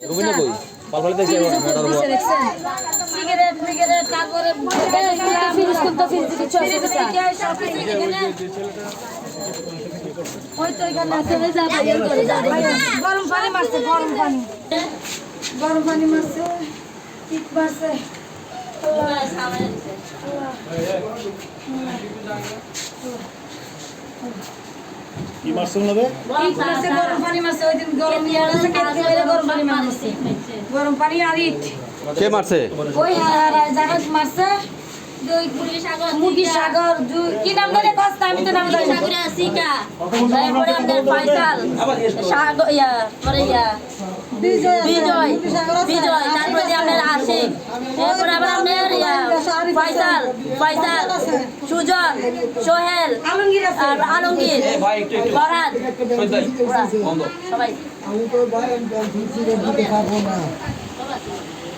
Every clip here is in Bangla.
রুবিনা কই পালপালিতে যাই সিগারেট মিগারেট তারপরে ফিনিশ করতে ফিনিশ দিকে ওই তো এখানে আছে ওই যা বাইরে করে যা গরম পানি মারছে গরম পানি গরম পানি মারছে ঠিক মারছে কি মারছেন হবে? গরম পানি মাছ ওই দিন গরম নিয়ে আসছে মেরে গরম পানি মারছে। গরম পানি আর ইট। কে মারছে? ওই জাহাজ মারছে দুই সাগর কি নাম ধরে কষ্ট আমি তো নাম জানি না। সিকা। তারপরে আপনার ফাইসাল সাগর ইয়া পরে ইয়া। বিজয় বিজয়। বিজয় তারপরে আপনার আশিক এরপরে আবার আপনার ইয়া ফাইসাল ফাইসাল সুজন সোহেল আলমগীর আর আলমগীর ফরহাদ। সবাই। আমি তো ভাই আমি দিতে পারব না।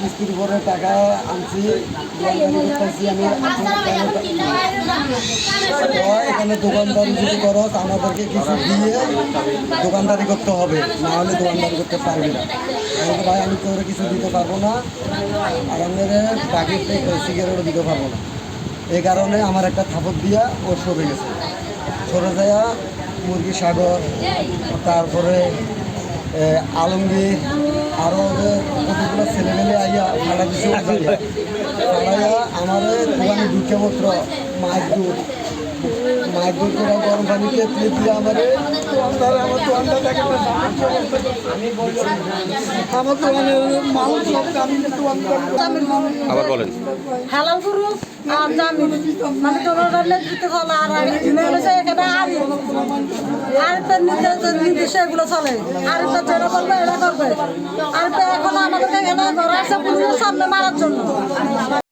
কিস্তির উপরে টাকা আনছি আমি এখানে দোকানদারি যদি করো আমাদেরকে কিছু দিয়ে দোকানদারি করতে হবে। না হলে দোকানদারি করতে পারবি না। আমি তো ভাই, আমি তোরে কিছু দিতে পারব না, আর আমাদের বাকি সিগারেটও দিতে পারব না। এই কারণে আমার একটা থাপড় দিয়া ও সরে গেছে। সরে যাওয়া মুরগি সাগর তারপরে আলমগীর আরও কতগুলো ছেলেমেলে আইয়া ফালা কিছু আমাদের আমার দোকানে মাত্র মাছ দুধ মাছ দুধ গরম পানিতে দিয়ে আমার দোকানদার আমার দোকানদার দেখে না, সাহায্য করতে করতে। মাল সব আমি দোকানদার আবার বলেন। হালাল গরু আর মানে তোমার দিতে হলো আর হচ্ছে এখানে আর আর তো নিজের নির্দেশে এগুলো চলে। আর তো যেটা করবে এটা করবে। আর তো এখন আছে পুলিশের সামনে মারার জন্য।